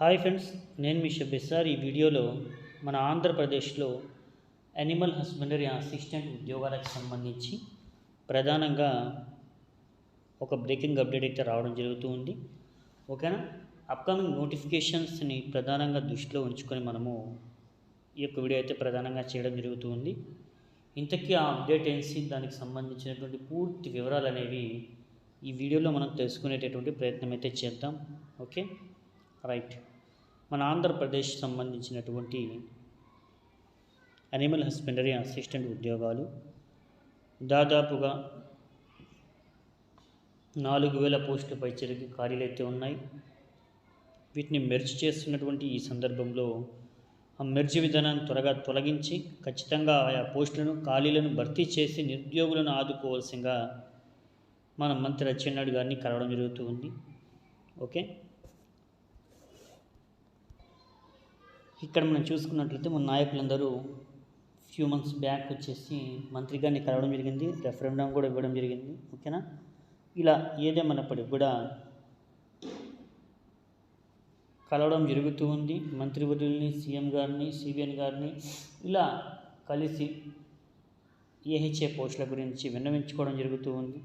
Hi friends నేను మీ Shabbir sir ఈ వీడియోలో మన ఆంధ్రప్రదేశ్లో అనిమల్ హస్బెండరీ అసిస్టెంట్ ఉద్యోగాలకు సంబంధించి ప్రధానంగా ఒక బ్రేకింగ్ అప్డేట్ అయితే రావడం జరుగుతూ ఉంది. ఓకేనా? అప్కమింగ్ నోటిఫికేషన్స్ని ప్రధానంగా దృష్టిలో ఉంచుకొని మనము ఈ యొక్క వీడియో అయితే ప్రధానంగా చేయడం జరుగుతూ ఉంది. ఇంతకీ ఆ అప్డేట్ ఏంటి? దానికి సంబంధించినటువంటి పూర్తి వివరాలు అనేవి ఈ వీడియోలో మనం తెలుసుకునేటటువంటి ప్రయత్నం అయితే చేద్దాం. ఓకే? రైట్. మన ఆంధ్రప్రదేశ్ సంబంధించినటువంటి అనిమల్ హస్బెండరీ అసిస్టెంట్ ఉద్యోగాలు. దాదాపుగా నాలుగు వేల పోస్టుల పైచరికి ఖాళీలు అయితే ఉన్నాయి. వీటిని మెర్జ్ చేస్తున్నటువంటి ఈ సందర్భంలో ఆ మెర్జ్ విధానాన్ని త్వరగా తొలగించి ఖచ్చితంగా ఆయా పోస్టులను ఖాళీలను భర్తీ చేసి నిరుద్యోగులను ఆదుకోవాల్సిందిగా మన మంత్రి అచ్చెన్నాయుడు గారిని కలవడం జరుగుతూ ఉంది. ఓకే? ఇక్కడ మనం చూసుకున్నట్లయితే మన నాయకులందరూ ఫ్యూ మంత్స్ బ్యాక్ వచ్చేసి మంత్రి గారిని కలవడం జరిగింది. రెఫరెండం కూడా ఇవ్వడం జరిగింది. ఓకేనా? ఇలా ఏదేమన్నప్పటికీ కూడా కలవడం జరుగుతూ ఉంది. మంత్రివర్యుల్ని సీఎం గారిని సిబిఎన్ గారిని ఇలా కలిసి ఏహెచ్ఏ పోస్టుల గురించి విన్నవించుకోవడం జరుగుతూ ఉంది.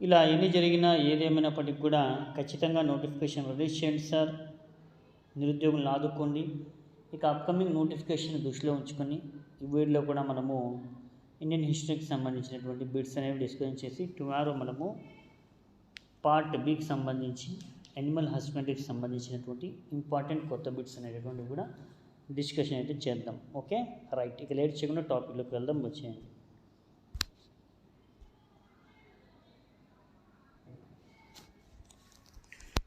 ఇలా ఎన్ని జరిగినా ఏదేమైనప్పటికీ కూడా ఖచ్చితంగా నోటిఫికేషన్ రిలీజ్ చేయండి సార్. నిరుద్యోగులను ఆదుకోండి. ఇక అప్కమింగ్ నోటిఫికేషన్ దృష్టిలో ఉంచుకొని ఈ వీడియోలో కూడా మనము ఇండియన్ హిస్టరీకి సంబంధించినటువంటి బిట్స్ అనేవి డిస్కషన్ చేసి టుమారో మనము పార్ట్ బికి సంబంధించి యానిమల్ హస్బెండరీకి సంబంధించినటువంటి ఇంపార్టెంట్ కొత్త బిట్స్ అనేటటువంటివి కూడా డిస్కషన్ అయితే చేద్దాం. ఓకే రైట్ ఇక లేట్ చేయకుండా టాపిక్లోకి వెళ్దాం. వచ్చేయండి.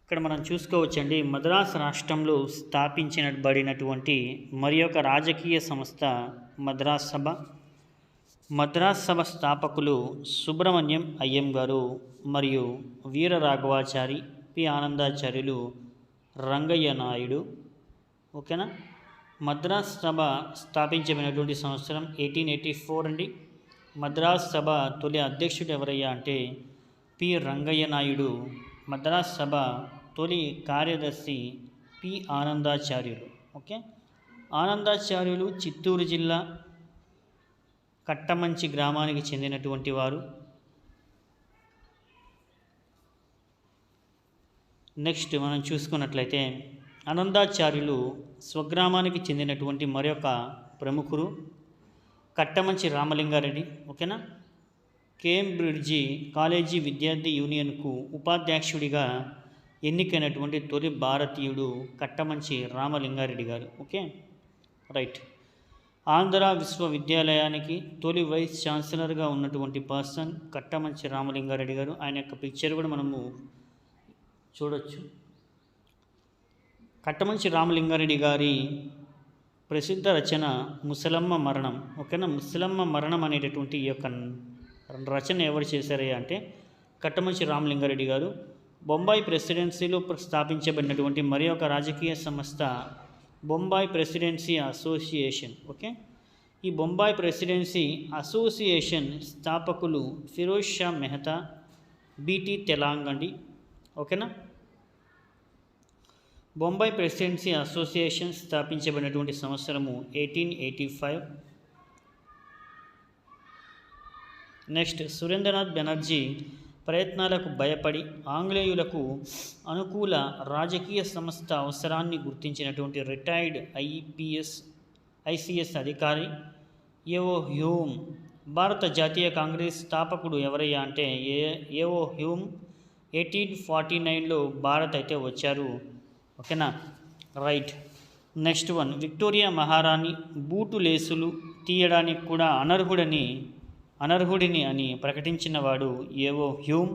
ఇక్కడ మనం చూసుకోవచ్చండి. మద్రాసు రాష్ట్రంలో స్థాపించబడినటువంటి మరి ఒక రాజకీయ సంస్థ మద్రాస్ సభ. మద్రాస్ సభ స్థాపకులు సుబ్రహ్మణ్యం అయ్యం గారు మరియు వీర రాఘవాచారి పి ఆనందాచార్యులు రంగయ్య నాయుడు. ఓకేనా? మద్రాస్ సభ స్థాపించబడినటువంటి సంవత్సరం ఎయిటీన్ ఎయిటీ ఫోర్ అండి. మద్రాస్ సభ తొలి అధ్యక్షుడు ఎవరయ్యా అంటే పి రంగయ్య నాయుడు. మద్రాస్ సభ తొలి కార్యదర్శి పి. ఆనందాచార్యులు. ఓకే? ఆనందాచార్యులు చిత్తూరు జిల్లా కట్టమంచి గ్రామానికి చెందినటువంటి వారు. నెక్స్ట్ మనం చూసుకున్నట్లయితే ఆనందాచార్యులు స్వగ్రామానికి చెందినటువంటి మరొక ప్రముఖులు కట్టమంచి రామలింగారెడ్డి. ఓకేనా? కేంబ్రిడ్జి కాలేజీ విద్యార్థి యూనియన్కు ఉపాధ్యక్షుడిగా ఎన్నికైనటువంటి తొలి భారతీయుడు కట్టమంచి రామలింగారెడ్డి గారు ఓకే? రైట్. ఆంధ్ర విశ్వవిద్యాలయానికి తొలి వైస్ ఛాన్సలర్గా ఉన్నటువంటి పర్సన్ కట్టమంచి రామలింగారెడ్డి గారు. ఆయన యొక్క పిక్చర్ కూడా మనము చూడొచ్చు. కట్టమంచి రామలింగారెడ్డి గారి ప్రసిద్ధ రచన ముసలమ్మ మరణం ఓకేనా? ముసలమ్మ మరణం అనేటటువంటి ఈ యొక్క రచన ఎవరు చేశారయ్యా అంటే కట్టమంచి రామలింగారెడ్డి గారు. బొంబాయి ప్రెసిడెన్సీలో స్థాపించబడినటువంటి మరి ఒక రాజకీయ సంస్థ బొంబాయి ప్రెసిడెన్సీ అసోసియేషన్ ఓకే? ఈ బొంబాయి ప్రెసిడెన్సీ అసోసియేషన్ స్థాపకులు ఫిరోజ్ షా మెహతా బీటీ తెలాంగండి ఓకేనా? బొంబాయి ప్రెసిడెన్సీ అసోసియేషన్ స్థాపించబడినటువంటి సంవత్సరము eighteen eighty five. Next Surendranath Banerjee ప్రయత్నాలకు భయపడి ఆంగ్లేయులకు అనుకూల రాజకీయ సంస్థ అవసరాన్ని గుర్తించినటువంటి రిటైర్డ్ ఐపీఎస్ ఐసిఎస్ అధికారి ఏవో హ్యూమ్ భారత జాతీయ కాంగ్రెస్ స్థాపకుడు ఎవరయ్యా అంటే ఏ ఏవో హ్యూమ్ ఎయిటీన్ ఫార్టీ నైన్లో భారత్ అయితే వచ్చారు. ఓకేనా? రైట్. Next one. విక్టోరియా మహారాణి బూటు లేసులు తీయడానికి కూడా అనర్హుడని అనర్హుడిని అని ప్రకటించినవాడు ఏవో హ్యూమ్.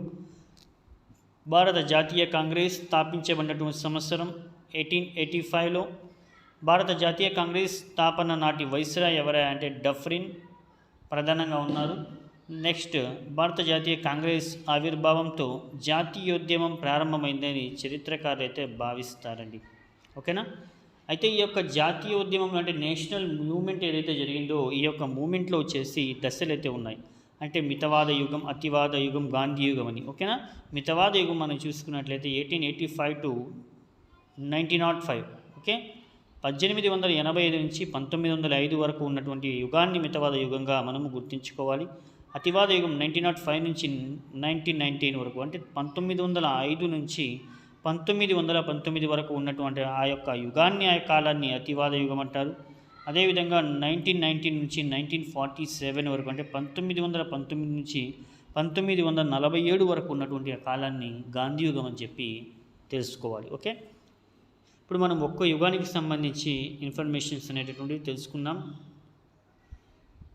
భారత జాతీయ కాంగ్రెస్ స్థాపించబడినటువంటి సంవత్సరం ఎయిటీన్ ఎయిటీ ఫైవ్లో భారత జాతీయ కాంగ్రెస్ స్థాపన నాటి వైస్రా ఎవరా అంటే డఫ్రిన్ ప్రధానంగా ఉన్నారు. నెక్స్ట్ భారత జాతీయ కాంగ్రెస్ ఆవిర్భావంతో జాతీయోద్యమం ప్రారంభమైందని చరిత్రకారులు అయితే భావిస్తారండి. ఓకేనా? అయితే ఈ యొక్క జాతీయ ఉద్యమం అంటే నేషనల్ మూమెంట్ ఏదైతే జరిగిందో ఈ యొక్క మూమెంట్లో వచ్చేసి దశలు అయితే ఉన్నాయి. అంటే మితవాద యుగం అతివాద యుగం గాంధీ యుగం అని. ఓకేనా? మితవాద యుగం మనం చూసుకున్నట్లయితే eighteen eighty five to nineteen nought five. Okay? పద్దెనిమిది వందల ఎనభై ఐదు నుంచి పంతొమ్మిది వందల ఐదు వరకు ఉన్నటువంటి యుగాన్ని మితవాద యుగంగా మనము గుర్తుంచుకోవాలి. అతివాద యుగం నైన్టీన్ నాట్ ఫైవ్ నుంచి నైన్టీన్ నైన్టీన్ వరకు. అంటే పంతొమ్మిది వందల ఐదు నుంచి పంతొమ్మిది వందల పంతొమ్మిది వరకు ఉన్నటువంటి ఆ యొక్క యుగాన్ని ఆ కాలాన్ని అతివాద యుగం అంటారు. అదేవిధంగా నైన్టీన్ నైన్టీన్ నుంచి నైన్టీన్ ఫార్టీ సెవెన్ వరకు అంటే పంతొమ్మిది వందల పంతొమ్మిది నుంచి పంతొమ్మిది వందల నలభై ఏడు వరకు ఉన్నటువంటి ఆ కాలాన్ని గాంధీ యుగం అని చెప్పి తెలుసుకోవాలి. ఓకే? ఇప్పుడు మనం ఒక్క యుగానికి సంబంధించి ఇన్ఫర్మేషన్స్ అనేటటువంటివి తెలుసుకుందాం.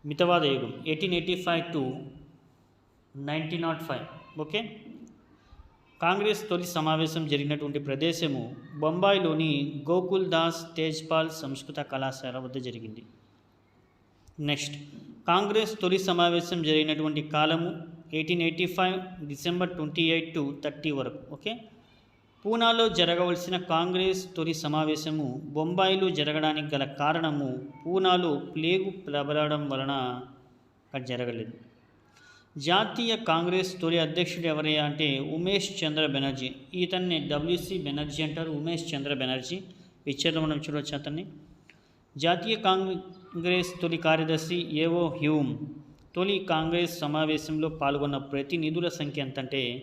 మితవాద యుగం eighteen eighty five to nineteen nought five. Okay? Congress తొలి సమావేశం జరిగినటువంటి ప్రదేశము బొంబాయిలోని గోకుల్ దాస్ తేజ్పాల్ సంస్కృత కళాశాల వద్ద జరిగింది. నెక్స్ట్ కాంగ్రెస్ తొలి సమావేశం జరిగినటువంటి కాలము eighteen eighty five December twenty eight to thirty వరకు ఓకే? పూనాలో జరగవలసిన కాంగ్రెస్ తొలి సమావేశము బొంబాయిలో జరగడానికి గల కారణము పూనాలో ప్లేగు ప్రబలడం వలన అది జరగలేదు. జాతీయ కాంగ్రెస్ తొలి అధ్యక్షుడు ఎవరయ్యా అంటే ఉమేష్ చంద్ర బెనర్జీ. ఇతన్ని డబ్ల్యూసి బెనర్జీ అంటారు ఉమేష్ చంద్ర బెనర్జీ. పిక్చర్లో మనం చూడవచ్చు అతన్ని జాతీయ కాంగ్రెస్ తొలి కార్యదర్శి ఏవో హ్యూమ్. తొలి కాంగ్రెస్ సమావేశంలో పాల్గొన్న ప్రతినిధుల సంఖ్య ఎంతంటే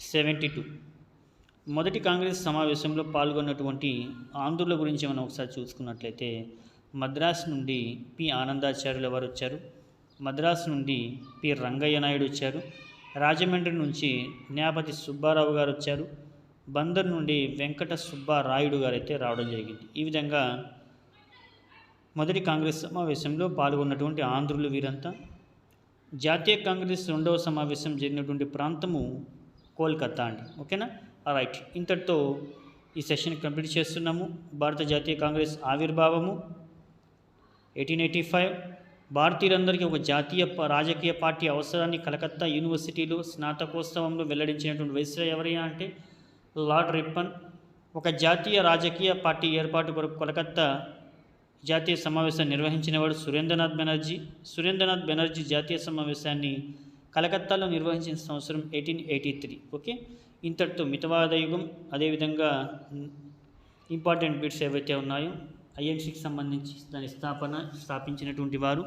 సెవెంటీ టూ. మొదటి కాంగ్రెస్ సమావేశంలో పాల్గొన్నటువంటి ఆంధ్రుల గురించి మనం ఒకసారి చూసుకున్నట్లయితే మద్రాసు నుండి పి. ఆనందాచార్యుల వారు వచ్చారు. మద్రాసు నుండి పి. రంగయ్య నాయుడు వచ్చారు. రాజమండ్రి నుంచి న్యాపతి సుబ్బారావు గారు వచ్చారు. బందర్ నుండి వెంకట సుబ్బారాయుడు గారు అయితే రావడం జరిగింది. ఈ విధంగా మొదటి కాంగ్రెస్ సమావేశంలో పాల్గొన్నటువంటి ఆంధ్రులు వీరంతా జాతీయ కాంగ్రెస్ రెండవ సమావేశం జరిగినటువంటి ప్రాంతము కోల్కతా అండి. ఓకేనా? రైట్ ఇంతటితో ఈ సెషన్ కంప్లీట్ చేస్తున్నాము. భారత జాతీయ కాంగ్రెస్ ఆవిర్భావము ఎయిటీన్ ఎయిటీ ఫైవ్. భారతీయులందరికీ ఒక జాతీయ రాజకీయ పార్టీ అవసరాన్ని కలకత్తా యూనివర్సిటీలో స్నాతకోత్సవంలో వెల్లడించినటువంటి వైస్రా ఎవరైనా అంటే లార్డ్ రిప్పన్. ఒక జాతీయ రాజకీయ పార్టీ ఏర్పాటు కొరకు కలకత్తా జాతీయ సమావేశాన్ని నిర్వహించినవాడు సురేంద్రనాథ్ బెనర్జీ. సురేంద్రనాథ్ బెనర్జీ జాతీయ సమావేశాన్ని కలకత్తాలో నిర్వహించిన సంవత్సరం ఎయిటీన్ ఎయిటీ త్రీ ఓకే? ఇంతటితో మితవాద యుగం. అదేవిధంగా ఇంపార్టెంట్ బిట్స్ ఏవైతే ఉన్నాయో ఐఎన్సీకి సంబంధించి దాని స్థాపన స్థాపించినటువంటి వారు.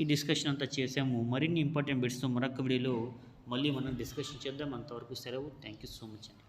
ఈ డిస్కషన్ అంతా చేసాము మరిన్ని ఇంపార్టెంట్ బిట్స్తో మరొక వీడియోలో మళ్ళీ మనం డిస్కషన్ చేద్దాం. అంతవరకు సెలవు. థ్యాంక్ యూ సో మచ్ అండి.